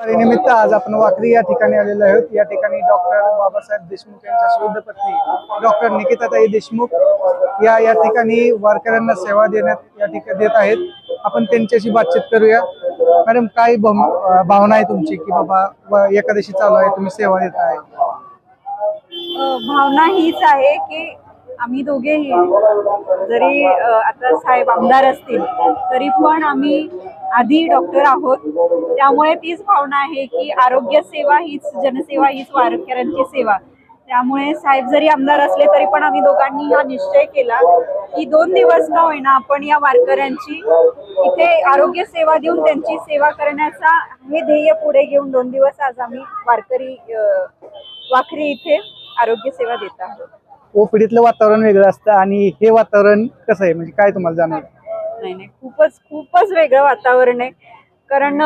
निमित्त आज आपण वाकरी या ठिकाणी आलेलो आहोत. या ठिकाणी डॉक्टर बाबासाहेब देशमुख यांच्या शुद्ध पत्नी डॉक्टर निकिताताई देशमुख या या ठिकाणी वारकऱ्यांना सेवा देण्यात या ठिकाणी देत आहेत. आपण त्यांच्याशी बातचीत करूया. मॅडम काय भावना आहे तुमची की बाबा एकादशी चालू आहे तुम्ही सेवा देत आहे? भावना हीच आहे की आम्ही दोघेही जरी आता साहेब आमदार असतील तरी पण आम्ही आधी डॉक्टर आहोत. त्यामुळे तीच भावना आहे की आरोग्य सेवा हीच जनसेवा हीच वारकऱ्यांची सेवा. त्यामुळे साहेब जरी आमदार असले तरी पण आम्ही दोघांनी हा निश्चय केला की दोन दिवस का होईना आपण या वारकऱ्यांची इथे आरोग्य सेवा देऊन त्यांची सेवा करण्याचा हे ध्येय पुढे घेऊन दोन दिवस आज आम्ही वारकरी वाखरी इथे आरोग्य सेवा देत आहोत. ओपीडीतलं वातावरण वेगळं असतं आणि हे वातावरण कसं आहे? म्हणजे काय तुम्हाला जाणवलं नाही नाही. खूपच खूपच वेगळं वातावरण आहे. कारण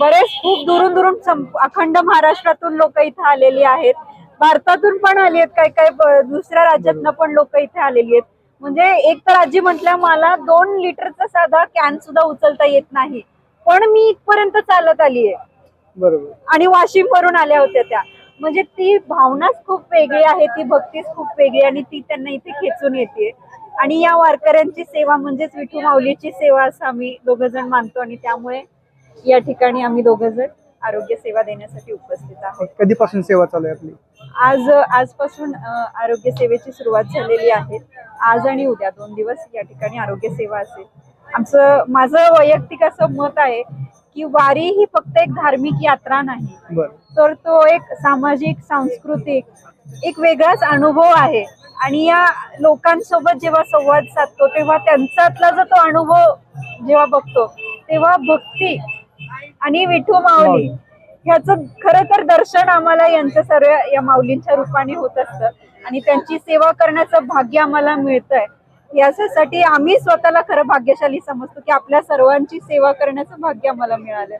बरेच खूप दुरून दुरून अखंड महाराष्ट्रातून लोक इथे आलेली आहेत. भारतातून पण आली आहेत काय ब- दुसऱ्या राज्यातनं पण लोक इथे आलेली आहेत. म्हणजे एक तर आजी म्हटल्या मला दोन लिटरचा साधा कॅन सुद्धा उचलता येत नाही. पण मी इथपर्यंत चालत आली आहे. बरोबर. आणि वाशिम वरून आल्या होत्या त्या. म्हणजे ती भावनाच खूप वेगळी आहे ती भक्तीच खूप वेगळी आणि ती त्यांना इथे खेचून येते. आणि या वारकऱ्यांची सेवा म्हणजेच विठू माऊलीची सेवा असं आम्ही दोघ जण मानतो आणि त्यामुळे या ठिकाणी आम्ही दोघ जण आरोग्य सेवा देण्यासाठी उपस्थित आहोत. कधीपासून सेवा चालू आहे आपली? आज आजपासून आरोग्य सेवेची सुरुवात झालेली आहे. आज आणि उद्या दोन दिवस या ठिकाणी आरोग्य सेवा असेल. आमचं माझं वैयक्तिक असं मत आहे की वारी ही फक्त एक धार्मिक यात्रा नाही. तर तो एक सामाजिक सांस्कृतिक एक वेगळाच अनुभव आहे. आणि या लोकांसोबत जेव्हा संवाद साधतो तेव्हा त्यांच्यातला जो तो अनुभव जेव्हा बघतो तेव्हा भक्ती आणि विठू माऊली ह्याचं खरं तर दर्शन आम्हाला यांच्या सर्व या माऊलींच्या रूपाने होत असतं. आणि त्यांची सेवा करण्याचं भाग्य आम्हाला मिळतंय. याच्यासाठी आम्ही स्वतःला खरं भाग्यशाली समजतो की आपल्या सर्वांची सेवा करण्याचं भाग्य आम्हाला मिळालं.